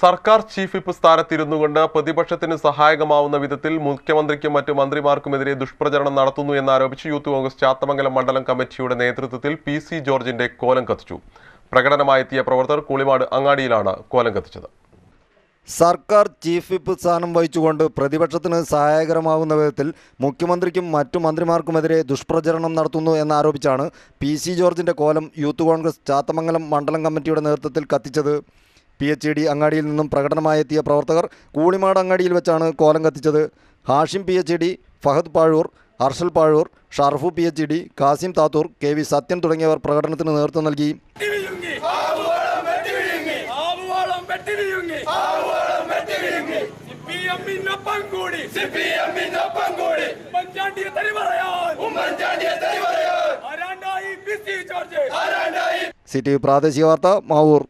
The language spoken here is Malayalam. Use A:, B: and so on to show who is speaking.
A: സർക്കാർ ചീഫ് വിപ്പ് സ്ഥാനത്തിരുന്നുകൊണ്ട് പ്രതിപക്ഷത്തിന് സഹായകമാവുന്ന വിധത്തിൽ മുഖ്യമന്ത്രിക്കും മറ്റു മന്ത്രിമാർക്കുമെതിരെ ദുഷ്പ്രചരണം നടത്തുന്നു എന്നാരോപിച്ച് യൂത്ത് കോൺഗ്രസ് ചാത്തമംഗലം മണ്ഡലം കമ്മിറ്റിയുടെ നേതൃത്വത്തിൽ പി സി ജോർജിന്റെ കോലം കത്തിച്ചു. പ്രകടനമായെത്തിയ പ്രവർത്തകർ കൂളിമാട് അങ്ങാടിയിലാണ് കോലം കത്തിച്ചത്.
B: സർക്കാർ ചീഫ് വിപ്പ് സ്ഥാനം വഹിച്ചുകൊണ്ട് പ്രതിപക്ഷത്തിന് സഹായകരമാകുന്ന വിധത്തിൽ മുഖ്യമന്ത്രിക്കും മറ്റു മന്ത്രിമാർക്കുമെതിരെ ദുഷ്പ്രചരണം നടത്തുന്നു എന്നാരോപിച്ചാണ് പി സി ജോർജിന്റെ കോലം യൂത്ത് കോൺഗ്രസ് ചാത്തമംഗലം മണ്ഡലം കമ്മിറ്റിയുടെ നേതൃത്വത്തിൽ കത്തിച്ചത്. പി എച്ച് ഡി അങ്ങാടിയിൽ നിന്നും പ്രകടനമായെത്തിയ പ്രവർത്തകർ കൂളിമാട് അങ്ങാടിയിൽ വെച്ചാണ് കോലം കത്തിച്ചത്. Hashim P H D Fahad Pazhoor Arshal Pazhoor Sharfu P H D Kasim Thathoor K V Sathyan തുടങ്ങിയവർ പ്രകടനത്തിന് നേതൃത്വം നൽകി. സി ടി വി പ്രാദേശിക വാർത്ത മാവൂർ.